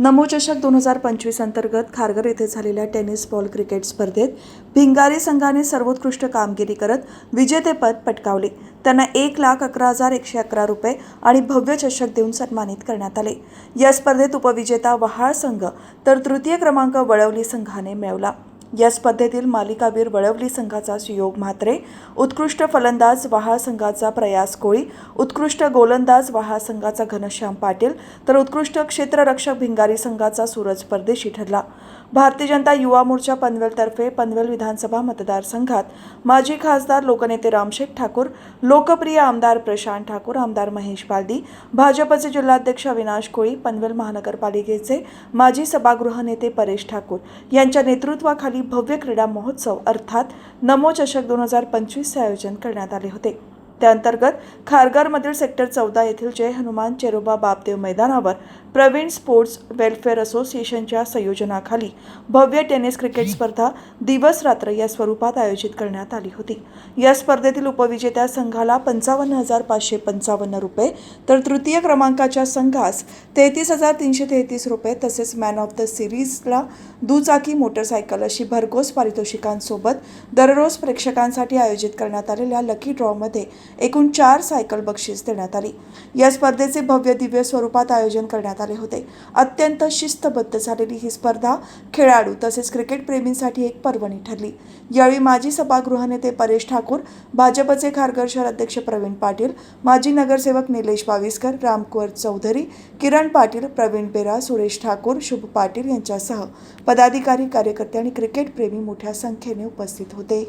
नमोचषक दोन हजार पंचवीस अंतर्गत खारघर येथे झालेल्या टेनिस बॉल क्रिकेट स्पर्धेत भिंगारी संघाने सर्वोत्कृष्ट कामगिरी करत विजेतेपद पटकावले. त्यांना एक लाख अकरा हजार एकशे अकरा रुपये आणि भव्य चषक देऊन सन्मानित करण्यात आले. या स्पर्धेत उपविजेता वहाळ संघ तर तृतीय क्रमांक वळवली संघाने मिळवला. या स्पर्धेतील मालिकावीर वळवली संघाचा सुयोग म्हात्रे उत्कृष्ट फलंदाज वहा संघाचा प्रयास कोळी उत्कृष्ट गोलंदाज वहा संघाचा घनश्याम पाटील तर उत्कृष्ट क्षेत्ररक्षक भिंगारी संघाचा सूरज परदेशी ठरला. भारतीय जनता युवा मोर्चा पनवेलतर्फे पनवेल विधानसभा मतदारसंघात माजी खासदार लोकनेते रामशेठ ठाकूर लोकप्रिय आमदार प्रशांत ठाकूर आमदार महेश बालदी भाजपचे जिल्हाध्यक्ष अविनाश कोळी पनवेल महानगरपालिकेचे माजी सभागृह नेते परेश ठाकूर यांच्या नेतृत्वाखाली भव्य क्रीडा महोत्सव अर्थात नमो चषक दोन हजार पंचवीसचे आयोजन करण्यात आले होते. त्याअंतर्गत खारघरमधील सेक्टर चौदा येथील जय हनुमान चेरोबा बापदेव मैदानावर प्रवीण स्पोर्ट्स वेलफेअर असोसिएशनच्या संयोजनाखाली भव्य टेनिस क्रिकेट स्पर्धा दिवस रात्र या स्वरूपात आयोजित करण्यात आली होती. या स्पर्धेतील उपविजेत्या संघाला पंचावन्न हजार पाचशे पंचावन्न रुपये तर तृतीय क्रमांकाच्या संघास तेहतीस हजार तीनशे तेहतीस रुपये तसेच मॅन ऑफ द सिरीजला दुचाकी मोटरसायकल अशी भरघोस पारितोषिकांसोबत दररोज प्रेक्षकांसाठी आयोजित करण्यात आलेल्या लकी ड्रॉमध्ये एकूण चार सायकल बक्षीस देण्यात आली. या स्पर्धेचे भव्य दिव्य स्वरूपात आयोजन करण्यात आले होते. अत्यंत शिस्तबद्ध झालेली ही स्पर्धा खेळाडू तसेच क्रिकेटप्रेमींसाठी एक पर्वणी ठरली. यावेळी माजी सभागृह नेते परेश ठाकूर भाजपचे खारघर शहर अध्यक्ष प्रवीण पाटील माजी नगरसेवक निलेश बाविस्कर रामकुवर चौधरी किरण पाटील प्रवीण बेरा सुरेश ठाकूर शुभ पाटील यांच्यासह पदाधिकारी कार्यकर्ते आणि क्रिकेटप्रेमी मोठ्या संख्येने उपस्थित होते.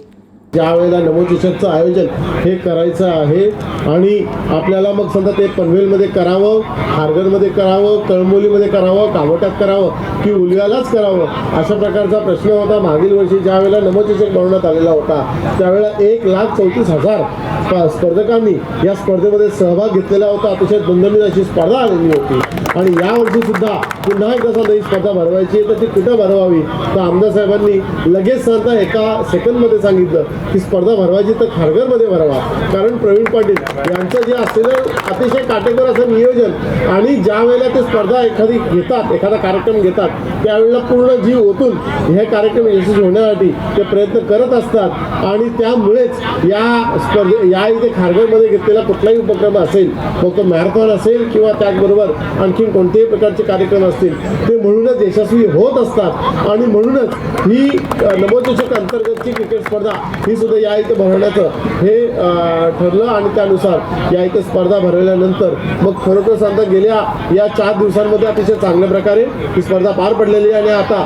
ज्यावेळेला वेळेला आयोजन हे करायचं आहे आणि आपल्याला मग समजा ते पनवेलमध्ये करावं हारगरमध्ये करावं कळंबोलीमध्ये करावं कामोट्यात करावं की उलव्यालाच करावं अशा प्रकारचा प्रश्न होता. मागील वर्षी ज्यावेळेला वेळेला बनवण्यात आलेला होता त्यावेळेला एक लाख चौतीस हजार स्पर्धकांनी या स्पर्धेमध्ये सहभाग घेतलेला होता. अतिशय दणदणीत अशी स्पर्धा आलेली होती. आणि यावर्षी सुद्धा पुन्हा एकदा समजा ही स्पर्धा भरवायची आहे तर ती कुठं भरवावी? तर आमदार साहेबांनी लगेच सांगता एका सेकंदमध्ये सांगितलं की स्पर्धा भरवायची तर खारघरमध्ये भरवा. कारण प्रवीण पाटील यांचं जे असलेलं अतिशय काटेकोर असं नियोजन आणि ज्या वेळेला ते स्पर्धा एखादी घेतात एखादा कार्यक्रम घेतात त्यावेळेला पूर्ण जीव ओतून हे कार्यक्रम यशस्वी होण्यासाठी ते प्रयत्न करत असतात. आणि त्यामुळेच या स्पर्धे या इथे खारघरमध्ये घेतलेला कुठलाही उपक्रम असेल मग तो मॅरेथॉन असेल किंवा त्याचबरोबर आणखीन कोणत्याही प्रकारचे कार्यक्रम असतील ते म्हणूनच यशस्वी होत असतात. आणि म्हणूनच ही अ, नवोचषक अंतर्गतची क्रिकेट स्पर्धा ही सुद्धा या इथं भरवण्याचं हे ठरलं आणि त्यानुसार या इथे स्पर्धा भरवल्यानंतर मग खरोखर सांगता गेल्या या चार दिवसांमध्ये अतिशय चांगल्या प्रकारे ही स्पर्धा पार पडलेली आहे आणि आता